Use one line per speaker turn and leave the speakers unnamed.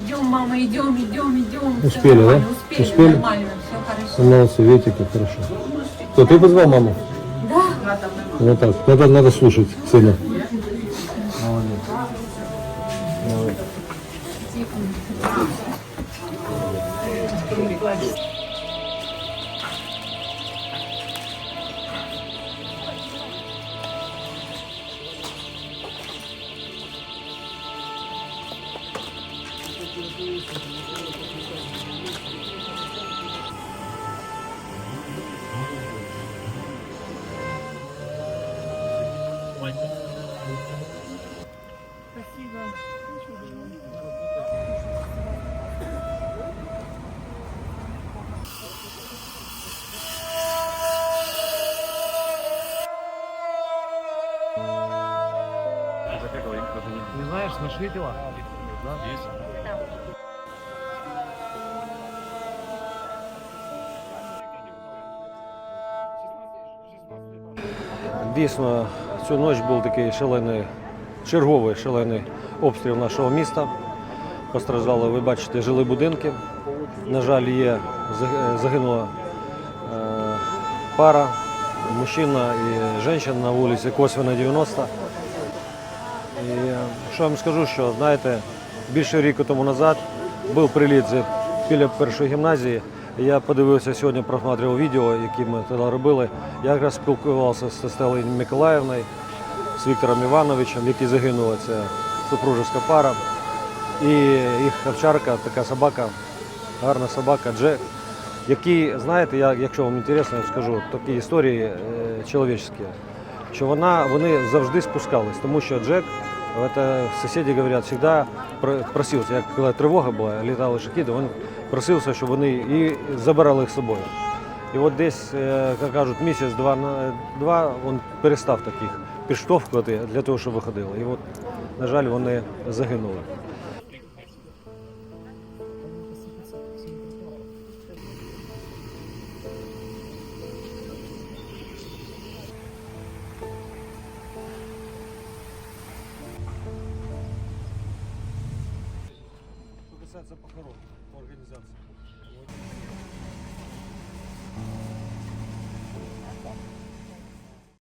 Идем, мама, идем, идем, идем.
Успели, да?
Успели,
Успели?
нормально, все хорошо.
Молодцы, видите, как хорошо. Кто, ты позвал маму?
Да.
Вот так. Надо, надо слушать сына. Спасибо.
Не знаешь, нашли дела? Есть.
Дійсно, цю ніч був такий шалений, черговий шалений обстріл нашого міста. Постраждали, ви бачите, жили будинки. На жаль, є загинула е, пара, мужчина і жінка на вулиці Косвіна 90. І е, що я вам скажу, що знаєте, більше року тому назад був приліт біля першої гімназії. Я подивився сьогодні, просматривав відео, які ми тоді робили. Я якраз спілкувався з Стелою Миколаївною, з Віктором Івановичем, який загинула, це супружеська пара. І їх овчарка, така собака, гарна собака, Джек, який, знаєте, я, якщо вам інтересно, я скажу такі історії е, чоловічські, що вона, вони завжди спускались, тому що Джек, это соседи говорять, завжди просился. як коли тривога була, літали шахіди, він просився, щоб вони і забирали їх з собою. І от десь, е, як кажуть, місяць-два два він перестав таких підштовхувати для того, щоб виходили. І от, на жаль, вони загинули. Касається похорон по організації.